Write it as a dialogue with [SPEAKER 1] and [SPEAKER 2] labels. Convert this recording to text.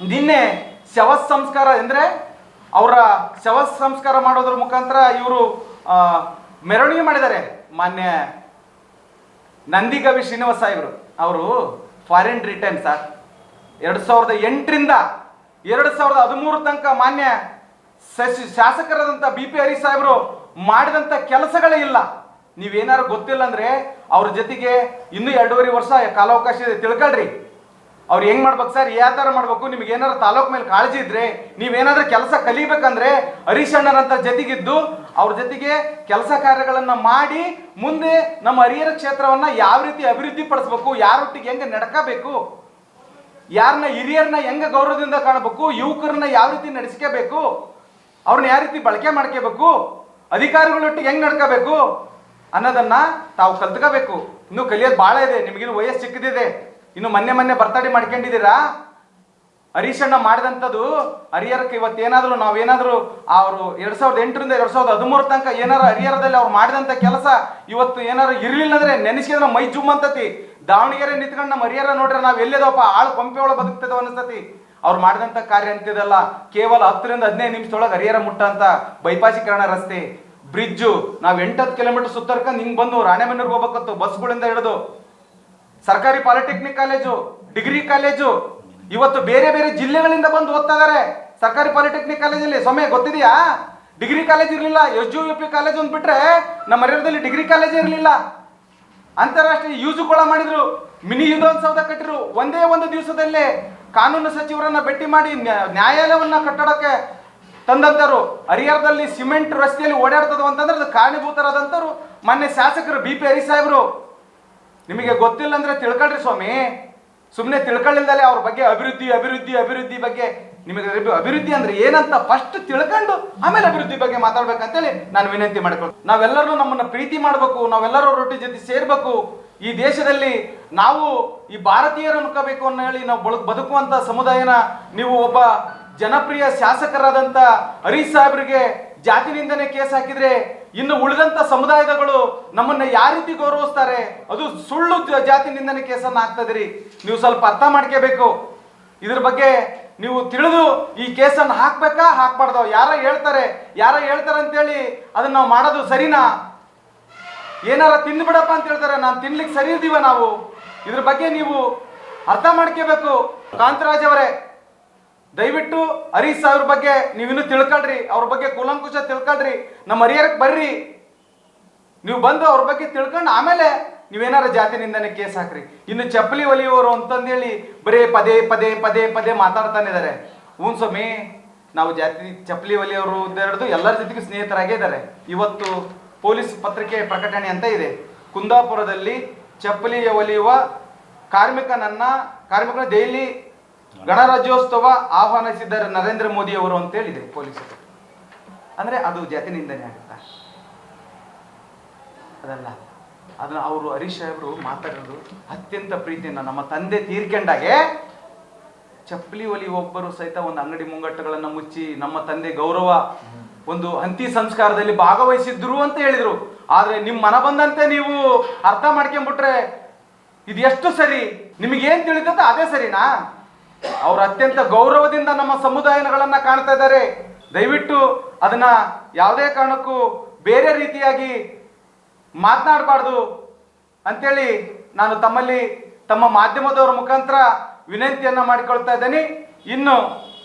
[SPEAKER 1] ನಿನ್ನೆ ಶವ ಸಂಸ್ಕಾರ ಅಂದರೆ ಅವರ ಶವ ಸಂಸ್ಕಾರ ಮಾಡೋದ್ರ ಮುಖಾಂತರ ಇವರು ಮೆರವಣಿಗೆ ಮಾಡಿದ್ದಾರೆ. ಮಾನ್ಯ ನಂದಿಗವಿ ಶ್ರೀನಿವಾಸ ಸಾಹೇಬರು ಅವರು ಫಾರಿನ್ ರಿಟರ್ನ್ ಸರ್ ಎರಡು ಸಾವಿರದ ಎಂಟರಿಂದ ಎರಡು ಸಾವಿರದ ಹದಿಮೂರು ತನಕ ಮಾನ್ಯ ಸಸಿ- ಶಾಸಕರಾದಂಥ ಬಿ ಪಿ ಹರಿ ಸಾಹೇಬರು ಮಾಡಿದಂಥ ಕೆಲಸಗಳೇ ಇಲ್ಲ. ನೀವೇನಾರು ಗೊತ್ತಿಲ್ಲ ಅಂದ್ರೆ ಅವ್ರ ಜೊತೆಗೆ ಇನ್ನೂ ಎರಡೂವರೆ ವರ್ಷ ಕಾಲಾವಕಾಶ ಇದೆ. ತಿಳ್ಕೊಳ್ರಿ. ಅವ್ರು ಹೆಂಗ್ ಮಾಡ್ಬೇಕು ಸರ್? ಯಾವ ಥರ ಮಾಡ್ಬೇಕು? ನಿಮ್ಗೆ ಏನಾದ್ರು ತಾಲೂಕ್ ಮೇಲೆ ಕಾಳಜಿ ಇದ್ರೆ, ನೀವೇನಾದ್ರೂ ಕೆಲಸ ಕಲಿಬೇಕಂದ್ರೆ ಹರೀಶ್ ಅಣ್ಣರಂತ ಜೊತೆಗಿದ್ದು ಅವ್ರ ಜೊತೆಗೆ ಕೆಲಸ ಕಾರ್ಯಗಳನ್ನ ಮಾಡಿ ಮುಂದೆ ನಮ್ಮ ಹರಿಹರ ಕ್ಷೇತ್ರವನ್ನ ಯಾವ ರೀತಿ ಅಭಿವೃದ್ಧಿ ಪಡಿಸ್ಬೇಕು ಯಾರೊಟ್ಟಿಗೆ ಹೆಂಗೆ ನಡ್ಕಬೇಕು ಯಾರನ್ನ ಹಿರಿಯರನ್ನ ಹೆಂಗೆ ಗೌರವದಿಂದ ಕಾಣಬೇಕು, ಯುವಕರನ್ನ ಯಾವ ರೀತಿ ನಡೆಸ್ಕೋಬೇಕು ಅವ್ರನ್ನ ಯಾವ ರೀತಿ ಬಳಕೆ ಮಾಡ್ಕೋಬೇಕು, ಅಧಿಕಾರಿಗಳೊಟ್ಟಿಗೆ ಹೆಂಗ್ ನಡ್ಕೋಬೇಕು ಅನ್ನೋದನ್ನ ತಾವು ಕಲ್ತ್ಕೋಬೇಕು. ಇನ್ನು ಕಲಿಯೋದು ಭಾಳ ಇದೆ, ನಿಮಗಿನ್ನು ವಯಸ್ಸು ಚಿಕ್ಕದಿದೆ. ಇನ್ನು ಮೊನ್ನೆ ಮೊನ್ನೆ ಬರ್ತಡೆ ಮಾಡ್ಕೊಂಡಿದ್ದೀರಾ? ಹರೀಶಣ್ಣ ಮಾಡಿದಂಥದ್ದು ಹರಿಹರಕ್ಕೆ ಇವತ್ತೇನಾದರೂ ನಾವೇನಾದರೂ ಅವರು ಎರಡು ಸಾವಿರದ ಎಂಟರಿಂದ ಎರಡು ಸಾವಿರದ ಹದಿಮೂರು ತನಕ ಏನಾರು ಹರಿಹರದಲ್ಲಿ ಅವ್ರು ಮಾಡಿದಂಥ ಕೆಲಸ ಇವತ್ತು ಏನಾರು ಇರಲಿಲ್ಲ ಅಂದರೆ ನೆನೆಸಿದ್ರೆ ಮೈ ಜುಮ್ ಅಂತತಿ ದಾವಣಗೆರೆ ನಿಂತ್ಕೊಂಡು ನಮ್ಮ ಹರಿಹರ ನೋಡ್ರೆ ನಾವು ಎಲ್ಲಿದವಪ್ಪ? ಆಳು ಪಂಪೆ ಒಳಗೆ ಬದುಕ್ತದೋ ಅನಿಸ್ತತಿ ಅವ್ರು ಮಾಡಿದಂಥ ಕಾರ್ಯ ಅಂತಿದಲ್ಲ ಕೇವಲ ಹತ್ತರಿಂದ ಹದಿನೈದು ನಿಮಿಷದೊಳಗೆ ಹರಿಹರ ಮುಟ್ಟ ಅಂತ ಬೈಪಾಸೀಕರಣ ರಸ್ತೆ, ಬ್ರಿಡ್ಜು, ನಾವು ಎಂಟತ್ತು ಕಿಲೋಮೀಟರ್ ಸುತ್ತರ್ಕೊಂಡು ಹಿಂಗೆ ಬಂದು ರಾಣೆಬೆನ್ನೂರ್ಗೆ ಹೋಗ್ಬೇಕತ್ತು, ಬಸ್ಗಳಿಂದ ಹಿಡಿದು. ಸರ್ಕಾರಿ ಪಾಲಿಟೆಕ್ನಿಕ್ ಕಾಲೇಜು, ಡಿಗ್ರಿ ಕಾಲೇಜು, ಇವತ್ತು ಬೇರೆ ಬೇರೆ ಜಿಲ್ಲೆಗಳಿಂದ ಬಂದು ಓದ್ತಾ ಇದಾರೆ ಸರ್ಕಾರಿ ಪಾಲಿಟೆಕ್ನಿಕ್ ಕಾಲೇಜಲ್ಲಿ. ಸೊಮ್ಮೆ ಗೊತ್ತಿದೆಯಾ? ಡಿಗ್ರಿ ಕಾಲೇಜ್ ಇರಲಿಲ್ಲ, ಎಸ್ ಯು ಪಿ ಕಾಲೇಜ್ ಅಂತ ಬಿಟ್ರೆ ನಮ್ಮ ಹರಿಹರದಲ್ಲಿ ಡಿಗ್ರಿ ಕಾಲೇಜ್ ಇರಲಿಲ್ಲ. ಅಂತಾರಾಷ್ಟ್ರೀಯ ಯೂಸು ಕೂಡ ಮಾಡಿದ್ರು. ಮಿನಿ ಯುದ್ಧೋತ್ಸವದ ಕಟ್ಟಿರು. ಒಂದೇ ಒಂದು ದಿವಸದಲ್ಲೇ ಕಾನೂನು ಸಚಿವರನ್ನ ಭೇಟಿ ಮಾಡಿ ನ್ಯಾ- ನ್ಯಾಯಾಲಯವನ್ನ ಕಟ್ಟಡಕ್ಕೆ ತಂದಂತರು. ಹರಿಹರದಲ್ಲಿ ಸಿಮೆಂಟ್ ರಸ್ತೆಯಲ್ಲಿ ಓಡಾಡ್ತದ ಅಂತಂದ್ರೆ ಅದು ಕಾರಣೀಭೂತರಾದಂತರು. ಮೊನ್ನೆ ಶಾಸಕರು ಬಿ ಪಿ ಹರಿ ಸಾಹೇಬರು ನಿಮಗೆ ಗೊತ್ತಿಲ್ಲ ಅಂದ್ರೆ ತಿಳ್ಕೊಳ್ರಿ ಸ್ವಾಮಿ. ಸುಮ್ಮನೆ ತಿಳ್ಕೊಳ್ಳಿಲ್ದಲೆ ಅವ್ರ ಬಗ್ಗೆ ಅಭಿವೃದ್ಧಿ ಅಭಿವೃದ್ಧಿ ಅಭಿವೃದ್ಧಿ ಬಗ್ಗೆ ನಿಮಗೆ ಅಭಿ- ಅಭಿವೃದ್ಧಿ ಅಂದ್ರೆ ಏನಂತ ಫಸ್ಟ್ ತಿಳ್ಕೊಂಡು ಆಮೇಲೆ ಅಭಿವೃದ್ಧಿ ಬಗ್ಗೆ ಮಾತಾಡ್ಬೇಕಂತೇಳಿ ನಾನು ವಿನಂತಿ ಮಾಡ್ಕೊಳ್ತೀನಿ. ನಾವೆಲ್ಲರೂ ನಮ್ಮನ್ನ ಪ್ರೀತಿ ಮಾಡಬೇಕು, ನಾವೆಲ್ಲರೂ ರೊಟ್ಟಿ ಜೊತೆ ಸೇರ್ಬೇಕು. ಈ ದೇಶದಲ್ಲಿ ನಾವು ಈ ಭಾರತೀಯರು ಅನ್ಕೋಬೇಕು ಅನ್ನೋ ಹೇಳಿ ನಾವು ಬಳು, ಬದುಕುವಂತ ಸಮುದಾಯನ ನೀವು ಒಬ್ಬ ಜನಪ್ರಿಯ ಶಾಸಕರಾದಂತ ಹರೀಶ್ ಸಾಹೇಬ್ರಿಗೆ ಜಾತಿ ನಿಂದನೆ ಕೇಸ್ ಹಾಕಿದ್ರೆ ಇನ್ನು ಉಳಿದಂತ ಸಮುದಾಯದಗಳು ನಮ್ಮನ್ನ ಯಾವ ರೀತಿ ಗೌರವಿಸ್ತಾರೆ? ಅದು ಸುಳ್ಳು ಜಾತಿ ನಿಂದನೆ ಕೇಸನ್ನ ಹಾಕ್ತದ್ರಿ ನೀವು ಸ್ವಲ್ಪ ಅರ್ಥ ಮಾಡ್ಕೋಬೇಕು. ಇದ್ರ ಬಗ್ಗೆ ನೀವು ತಿಳಿದು ಈ ಕೇಸನ್ನು ಹಾಕ್ಬೇಕಾ, ಹಾಕ್ಬಾರ್ದು? ಯಾರ ಹೇಳ್ತಾರೆ ಯಾರ ಹೇಳ್ತಾರೆ ಅಂತೇಳಿ ಅದನ್ನ ನಾವು ಮಾಡೋದು ಸರಿನಾ? ಏನಾರ ತಿಂದ್ಬಿಡಪ್ಪ ಅಂತ ಹೇಳ್ತಾರೆ, ನಾನು ತಿನ್ಲಿಕ್ಕೆ ಸರಿ ಇದೀವ ನಾವು. ಇದ್ರ ಬಗ್ಗೆ ನೀವು ಅರ್ಥ ಮಾಡ್ಕೋಬೇಕು. ಕಾಂತರಾಜ್ ಅವರೇ ದಯವಿಟ್ಟು ಹರೀಶ್ ಅವ್ರ ಬಗ್ಗೆ ನೀವಿನ್ನೂ ತಿಳ್ಕೊಳ್ರಿ, ಅವ್ರ ಬಗ್ಗೆ ಕೂಲಂಕುಶ ತಿಳ್ಕೊಳ್ರಿ. ನಮ್ಮ ಅರಿಯರಕ್ಕೆ ಬರ್ರಿ. ನೀವು ಬಂದು ಅವ್ರ ಬಗ್ಗೆ ತಿಳ್ಕೊಂಡು ಆಮೇಲೆ ನೀವೇನಾರ ಜಾತಿ ನಿಂದನೆ ಕೇಸ್ ಹಾಕ್ರಿ. ಇನ್ನು ಚಪ್ಪಲಿ ಒಲಿಯೋರು ಅಂತಂದೇಳಿ ಬರೀ ಪದೇ ಪದೇ ಪದೇ ಪದೇ ಮಾತಾಡ್ತಾನೆ ಇದಾರೆ. ಹ್ಞೂ ಸ್ವಾಮಿ ನಾವು ಜಾತಿ ಚಪ್ಪಲಿ ಒಲಿಯೋರು ಹಿಡಿದು ಎಲ್ಲರ ಜೊತೆಗೂ ಸ್ನೇಹಿತರಾಗಿದ್ದಾರೆ ಇವತ್ತು ಪೊಲೀಸ್ ಪತ್ರಿಕೆ ಪ್ರಕಟಣೆ ಅಂತ ಇದೆ. ಕುಂದಾಪುರದಲ್ಲಿ ಚಪ್ಪಲಿ ಒಲಿಯುವ ಕಾರ್ಮಿಕನನ್ನ, ಕಾರ್ಮಿಕನ ದೆಹಲಿ ಗಣರಾಜ್ಯೋತ್ಸವ ಆಹ್ವಾನಿಸಿದ್ದಾರೆ ನರೇಂದ್ರ ಮೋದಿ ಅವರು ಅಂತೇಳಿದೆ ಪೊಲೀಸರು. ಅಂದ್ರೆ ಅದು ಜಾತಿ ನಿಂದನೆ ಆಗುತ್ತಾ? ಅದಲ್ಲ, ಅದನ್ನ ಅವರು ಹರೀಶ್ ಸಾಹೇಬರು ಮಾತಾಡೋದು ಅತ್ಯಂತ ಪ್ರೀತಿಯನ್ನ ನಮ್ಮ ತಂದೆ ತೀರ್ಕೊಂಡಾಗೆ ಚಪ್ಪಲಿ ಒಲಿ ಒಬ್ಬರು ಸಹಿತ ಒಂದು ಅಂಗಡಿ ಮುಂಗಟ್ಟುಗಳನ್ನು ಮುಚ್ಚಿ ನಮ್ಮ ತಂದೆ ಗೌರವ ಒಂದು ಅಂತಿ ಸಂಸ್ಕಾರದಲ್ಲಿ ಭಾಗವಹಿಸಿದ್ರು ಅಂತ ಹೇಳಿದ್ರು. ಆದ್ರೆ ನಿಮ್ಮ ಮನ ಬಂದಂತೆ ನೀವು ಅರ್ಥ ಮಾಡ್ಕೊಂಡ್ಬಿಟ್ರೆ ಇದು ಎಷ್ಟು ಸರಿ? ನಿಮಗೇನ್ ತಿಳಿತದ ಅದೇ ಸರಿನಾ? ಅವ್ರು ಅತ್ಯಂತ ಗೌರವದಿಂದ ನಮ್ಮ ಸಮುದಾಯಗಳನ್ನ ಕಾಣ್ತಾ ಇದ್ದಾರೆ. ದಯವಿಟ್ಟು ಅದನ್ನ ಯಾವುದೇ ಕಾರಣಕ್ಕೂ ಬೇರೆ ರೀತಿಯಾಗಿ ಮಾತನಾಡಬಾರ್ದು ಅಂತೇಳಿ ನಾನು ತಮ್ಮಲ್ಲಿ ತಮ್ಮ ಮಾಧ್ಯಮದವರ ಮುಖಾಂತರ ವಿನಂತಿಯನ್ನ ಮಾಡಿಕೊಳ್ತಾ ಇದ್ದೇನೆ. ಇನ್ನು